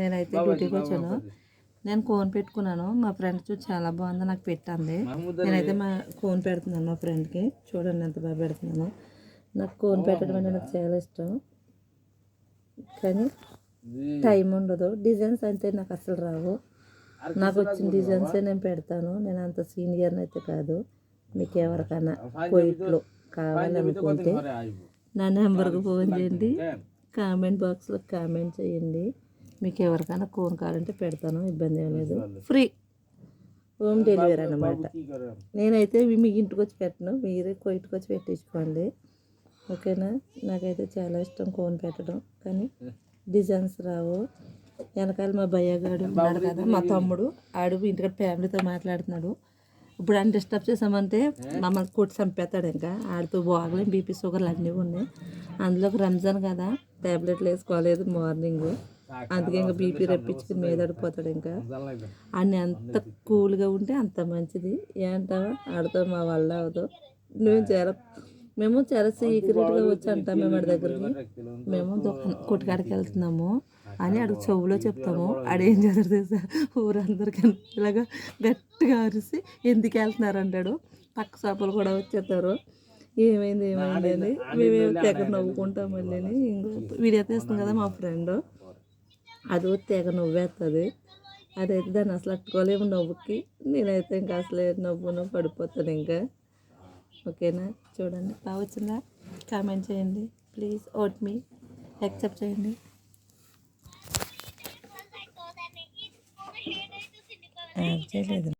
నేనైతే డ్యూటీకి వచ్చాను నేను కోన్ పెట్టుకున్నాను. మా ఫ్రెండ్ చూసి చాలా బాగుంది నాకు పెట్టండి. నేనైతే మా కోన్ పెడుతున్నాను మా ఫ్రెండ్కి చూడండి ఎంత బాగా పెడుతున్నాను. నాకు కోన్ పెట్టడం అంటే నాకు చాలా ఇష్టం. కానీ టైం ఉండదు. డిజైన్స్ అంటే నాకు అసలు రావు. నాకు వచ్చిన డిజైన్సే నేను పెడతాను. నేను అంత సీనియర్ని అయితే కాదు. మీకు ఎవరికైనా కోయిట్లో కావాలనుకుంటే నా నెంబర్కి ఫోన్ చేయండి. కామెంట్ బాక్స్లో కామెంట్ చేయండి. మీకు ఎవరికైనా కోన్ కావాలంటే పెడతాను ఇబ్బంది ఏం లేదు. ఫ్రీ హోమ్ డెలివరీ అన్నమాట. నేనైతే మీకు ఇంటికి వచ్చి పెట్టను మీరే కొయిట్కి వచ్చి పెట్టించుకోండి. ఓకేనా? నాకైతే చాలా ఇష్టం కోన్ పెట్టడం. కానీ డిజైన్స్ రావు. వెనకాల మా భయ్యగాడు ఉన్నాడు కదా మా తమ్ముడు. ఆడు ఇంటికాడ ఫ్యామిలీతో మాట్లాడుతున్నాడు. ఇప్పుడు ఆయన డిస్టర్బ్ చేసామంటే మమ్మల్ని కొట్టి చంపేస్తాడు ఇంకా. ఆడితో బాగలే బీపీ షుగర్లు అన్నీ ఉన్నాయి. అందులోకి రంజాన్ కదా ట్యాబ్లెట్లు వేసుకోలేదు మార్నింగ్. అందుకే ఇంకా బీపీ రప్పించుకుని మీద పడిపోతాడు ఇంకా. అన్ని అంత కూల్గా ఉంటే అంత మంచిది. ఏంటావా ఆడితో మా వల్ల అవదు మేము చాలా మేము చాలా సీక్రెట్గా వచ్చి అంటాం మేము ఆడి దగ్గరికి. మేము కొట్టుకాడికి వెళ్తున్నాము అని ఆడికి చెవులో చెప్తాము. ఆడేం చేస్తాడు తెలుసా? ఊరందరికీ ఇలాగా గట్టిగా అరిసి ఎందుకు వెళ్తున్నారు అంటాడు. పక్క చేపలు కూడా వచ్చేస్తారు. ఏమైంది ఏమైంది అని. మేమేం తెగ నవ్వుకుంటాం మళ్ళీ ఇంకో వీడియో తీస్తాం కదా మా ఫ్రెండ్. అది తెగ నవ్వేస్తుంది అదైతే దాన్ని అసలు అట్టుకోలేము నవ్వుకి. నేనైతే ఇంకా అసలే నవ్వును పడిపోతాను ఇంకా. ఓకేనా? చూడండి. బాగా వచ్చిందా? కామెంట్ చేయండి. Please vote me. యాక్సెప్ట్ చేయండి. చేయలేదు.